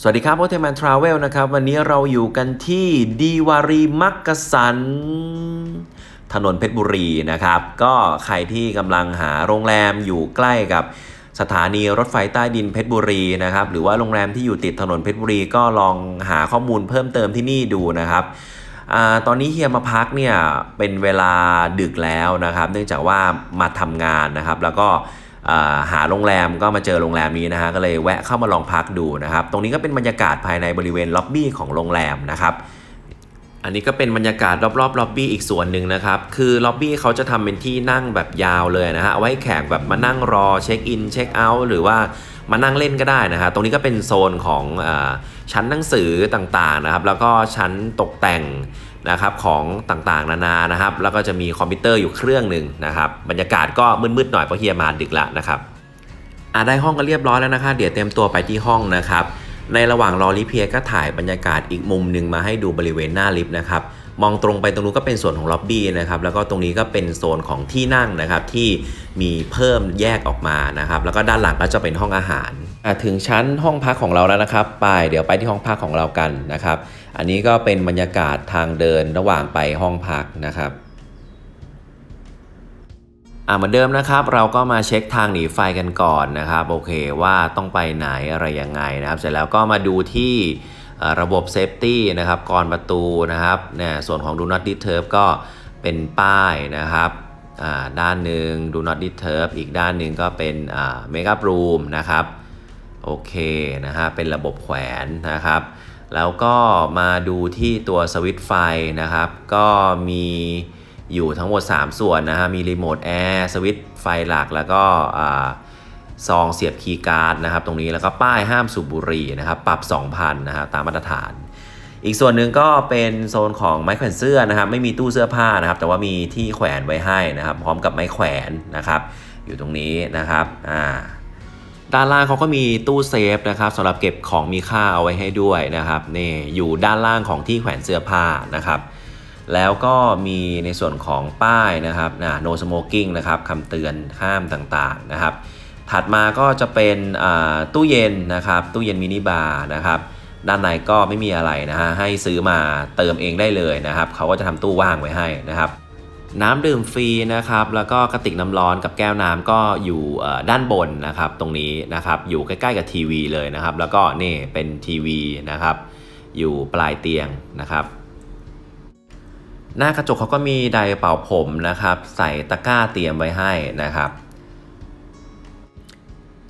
สวัสดีครับโอเทมันทราเวลนะครับ วันนี้เราอยู่กันที่ดีวารีมักกะสัน ถนนเพชรบุรีนะครับ ก็ใครที่กำลังหาโรงแรมอยู่ใกล้กับสถานีรถไฟใต้ดินเพชรบุรีนะครับ หรือว่าโรงแรมที่อยู่ติดถนนเพชรบุรีก็ลองหาข้อมูลเพิ่มเติมที่นี่ดูนะครับอตอนนี้เฮียมาพักเนี่ยเป็นเวลาดึกแล้วนะครับ เนื่องจากว่ามาทำงานนะครับ แล้วก็ หาโรงแรมก็มาเจอโรงแรมนี้นะฮะก็เลยแวะเข้ามาลองพักดูนะครับ ตรงนี้ก็เป็นบรรยากาศภายในบริเวณล็อบบี้ของโรงแรมนะครับ อันนี้ก็เป็นบรรยากาศรอบๆล็อบบี้อีกส่วนหนึ่งนะครับ คือล็อบบี้เขาจะทำเป็นที่นั่งแบบยาวเลยนะฮะเอาไว้แขกแบบมานั่งรอเช็คอินเช็คเอาท์หรือว่ามานั่งเล่นก็ได้นะฮะตรงนี้ก็เป็นโซนของอชั้นหนังสือต่างๆนะครับ แล้วก็ชั้นตกแต่งนะครับของต่างๆ นานานะครับ แล้วก็จะมีคอมพิวเตอร์อยู่เครื่องหนึ่งนะครับ บรรยากาศก็มืดๆหน่อยเพราะเฮียมาดึกละนะครับอ่าได้ห้องก็เรียบร้อยแล้วนะคะ เดี๋ยวเตรียมตัวไปที่ห้องนะครับ ในระหว่างรอลิฟต์เพียก็ถ่ายบรรยากาศอีกมุมหนึ่งมาให้ดูบริเวณหน้าลิฟต์นะครับมองตรงไปตรงนู้นก็เป็นส่วนของล็อบบี้นะครับแล้วก็ตรงนี้ก็เป็นโซนของที่นั่งนะครับที่มีเพิ่มแยกออกมานะครับแล้วก็ด้านหลังก็จะเป็นห้องอาหารถึงชั้นห้องพักของเราแล้วนะครับ ไปเดี๋ยวไปที่ห้องพักของเรากันนะครับ อันนี้ก็เป็นบรรยากาศทางเดินระหว่างไปห้องพักนะครับ อ่าเหมือนเดิมนะครับ เราก็มาเช็คทางหนีไฟกันก่อนนะครับ โอเคว่าต้องไปไหนอะไรยังไงนะครับ เสร็จแล้วก็มาดูที่ระบบเซฟตี้นะครับก่อนประตูนะครับเนี่ยส่วนของ Do Not Disturb ก็เป็นป้ายนะครับด้านหนึ่ง Do Not Disturb อีกด้านหนึ่งก็เป็นอ่า Makeup Room นะครับโอเคนะฮะเป็นระบบแขวนนะครับ แล้วก็มาดูที่ตัวสวิตช์ไฟนะครับ ก็มี อยู่ทั้งหมด 3 ส่วนนะฮะ มีรีโมทแอร์สวิตช์ไฟหลักแล้วก็ซองเสียบคีย์การ์ดนะครับ ตรงนี้แล้วก็ป้ายห้ามสูบบุหรี่นะครับ ปรับ 2,000นะฮะตามมาตรฐาน อีกส่วนหนึ่งก็เป็นโซนของไม้แขวนเสื้อนะครับ ไม่มีตู้เสื้อผ้านะครับ แต่ว่ามีที่แขวนไว้ให้นะครับ พร้อมกับไม้แขวนนะครับ อยู่ตรงนี้นะครับอ่าด้านล่างเขาก็มีตู้เซฟนะครับสำหรับเก็บของมีค่าเอาไว้ให้ด้วยนะครับนี่อยู่ด้านล่างของที่แขวนเสื้อผ้านะครับ แล้วก็มีในส่วนของป้ายนะครับนะ no smoking นะครับคำเตือนห้ามต่างๆนะครับ ถัดมาก็จะเป็นตู้เย็นนะครับ ตู้เย็นมินิบาร์นะครับด้านในก็ไม่มีอะไรนะฮะให้ซื้อมาเติมเองได้เลยนะครับเขาก็จะทำตู้ว่างไว้ให้นะครับ น้ำดื่มฟรีนะครับ แล้วก็กระติกน้ำร้อนกับแก้วน้ำก็อยู่ด้านบนนะครับ ตรงนี้นะครับอยู่ใกล้ๆกับทีวีเลยนะครับ แล้วก็นี่เป็นทีวีนะครับ อยู่ปลายเตียงนะครับ หน้ากระจกเขาก็มีไดร์เป่าผมนะครับ ใส่ตะกร้าเตรียมไว้ให้นะครับ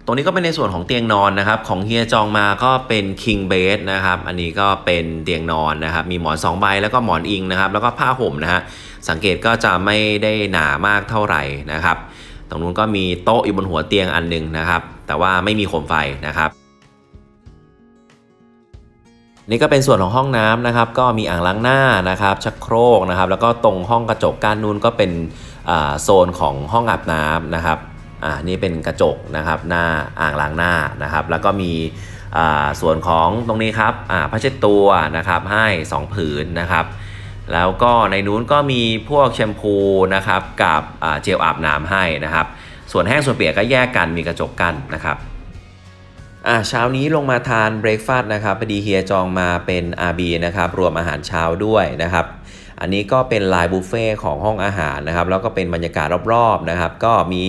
ตรงนี้ก็เป็นในส่วนของเตียงนอนนะครับ ของเฮียจองมาก็เป็น king bed นะครับ อันนี้ก็เป็นเตียงนอนนะครับ มีหมอน2ใบแล้วก็หมอนอิงนะครับ แล้วก็ผ้าห่มนะฮะสังเกตก็จะไม่ได้หนามากเท่าไหร่นะครับ ตรงนู้นก็มีโต๊ะอยู่บนหัวเตียงอันหนึงนะครับ แต่ว่าไม่มีโคมไฟนะครับ นี่ก็เป็นส่วนของห้องน้ำนะครับ ก็มีอ่างล้างหน้านะครับ ชักโครกนะครับ แล้วก็ตรงห้องกระจกก้านนู้นก็เป็นโซนของห้องอาบน้ำนะครับอ่านี่เป็นกระจกนะครับหน้าอ่างล้างหน้านะครับ แล้วก็มีส่วนของตรงนี้ครับอ่าผ้าเช็ดตัวนะครับให้ 2 ผืนนะครับ แล้วก็ในนู้นก็มีพวกแชมพูนะครับกับเจลอาบน้ำให้นะครับ ส่วนแห้งส่วนเปียกก็แยกกันมีกระจกกั้นนะครับ อ่าเช้านี้ลงมาทานเบรกฟาสต์นะครับพอดีเฮียจองมาเป็น RB นะครับรวมอาหารเช้าด้วยนะครับอันนี้ก็เป็นไลน์บุฟเฟ่ของห้องอาหารนะครับแล้วก็เป็นบรรยากาศรอบๆนะครับ ก็มี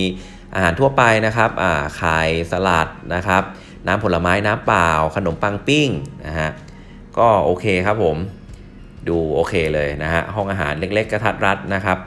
อาหารทั่วไปนะครับอ่าไข่สลัดนะครับน้ำผลไม้น้ำเปล่า ขนมปังปิ้งนะฮะก็โอเคครับผมดูโอเคเลยนะฮะห้องอาหารเล็กๆกระทัดรัดนะครับ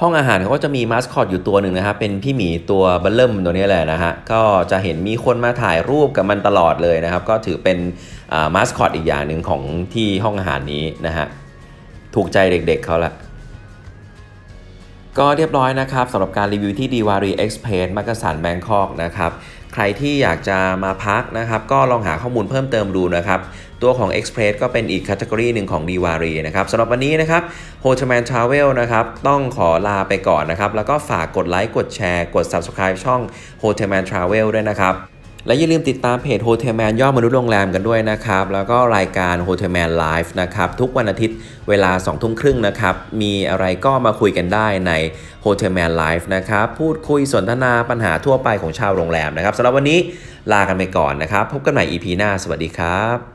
ห้องอาหารเขาก็จะมีมาสคอตอยู่ตัวหนึ่งนะครับเป็นพี่หมีตัวบัลเลิมตัวนี้แหละนะฮะก็จะเห็นมีคนมาถ่ายรูปกับมันตลอดเลยนะครับ ก็ถือเป็นมาสคอตอีกอย่างหนึ่งของที่ห้องอาหารนี้นะฮะถูกใจเด็กๆเขาละก็เรียบร้อยนะครับสำหรับการรีวิวที่ดีวารีเอ็กซ์เพรสมักกะสันแบงคอกนะครับ ใครที่อยากจะมาพักนะครับ ก็ลองหาข้อมูลเพิ่มเติมดูนะครับ ตัวของ Express ก็เป็นอีกคัตเกรีหนึ่งของ d ีวารีนะครับสำหรับวันนี้นะครับโฮเทลแมนทราเวลนะครับต้องขอลาไปก่อนนะครับ แล้วก็ฝากกดไลค์กดแชร์ กด Subscribe ช่อง h o t e l Man Travel ด้วยนะครับ และอย่าลืมติดตามเพจ Hotel Man ย่อมนุษย์โรงแรมกันด้วยนะครับ แล้วก็รายการ Hotel Man Live นะครับ ทุกวันอาทิตย์เวลา2ทุ่มครึ่งนะครับ มีอะไรก็มาคุยกันได้ใน Hotel Man Live นะครับ พูดคุยสนทนาปัญหาทั่วไปของชาวโรงแรมนะครับสำหรับวันนี้ลากันไปก่อนนะครับ พบกันใหม่ EP หน้า สวัสดีครับ